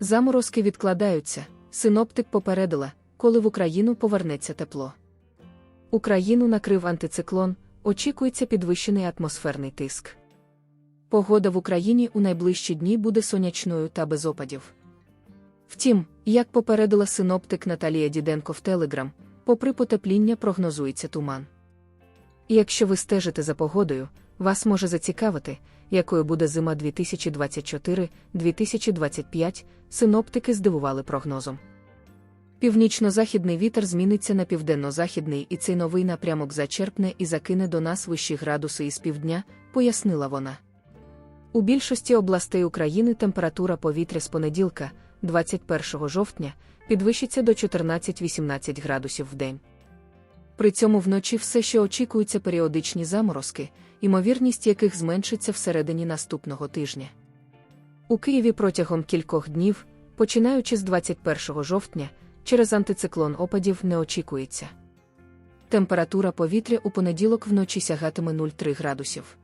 Заморозки відкладаються. Синоптик попередила, коли в Україну повернеться тепло. Україну накрив антициклон, очікується підвищений атмосферний тиск. Погода в Україні у найближчі дні буде сонячною та без опадів. Втім, як попередила синоптик Наталія Діденко в Телеграм, попри потепління прогнозується туман. І якщо ви стежите за погодою, вас може зацікавити, якою буде зима 2024-2025, синоптики здивували прогнозом. Північно-західний вітер зміниться на південно-західний і цей новий напрямок зачерпне і закине до нас вищі градуси із півдня, пояснила вона. У більшості областей України температура повітря з понеділка, 21 жовтня, підвищиться до 14-18 градусів в день. При цьому вночі все ще очікуються періодичні заморозки, ймовірність яких зменшиться всередині наступного тижня. У Києві протягом кількох днів, починаючи з 21 жовтня, через антициклон опадів не очікується. Температура повітря у понеділок вночі сягатиме 0,3 градусів.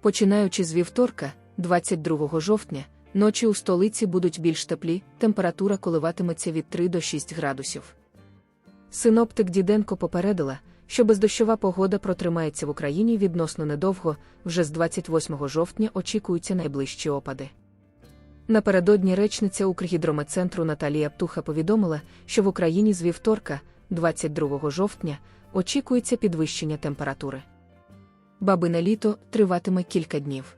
Починаючи з вівторка, 22 жовтня, ночі у столиці будуть більш теплі, температура коливатиметься від 3 до 6 градусів. Синоптик Діденко попередила, що бездощова погода протримається в Україні відносно недовго, вже з 28 жовтня очікуються найближчі опади. Напередодні речниця Укргідрометцентру Наталія Птуха повідомила, що в Україні з вівторка, 22 жовтня, очікується підвищення температури. Бабине літо триватиме кілька днів.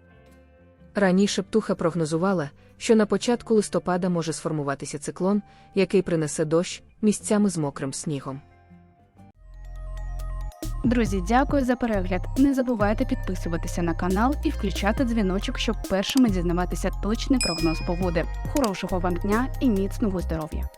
Раніше Птуха прогнозувала, що на початку листопада може сформуватися циклон, який принесе дощ місцями з мокрим снігом. Друзі, дякую за перегляд. Не забувайте підписуватися на канал і включати дзвіночок, щоб першими дізнаватися точний прогноз погоди. Хорошого вам дня і міцного здоров'я!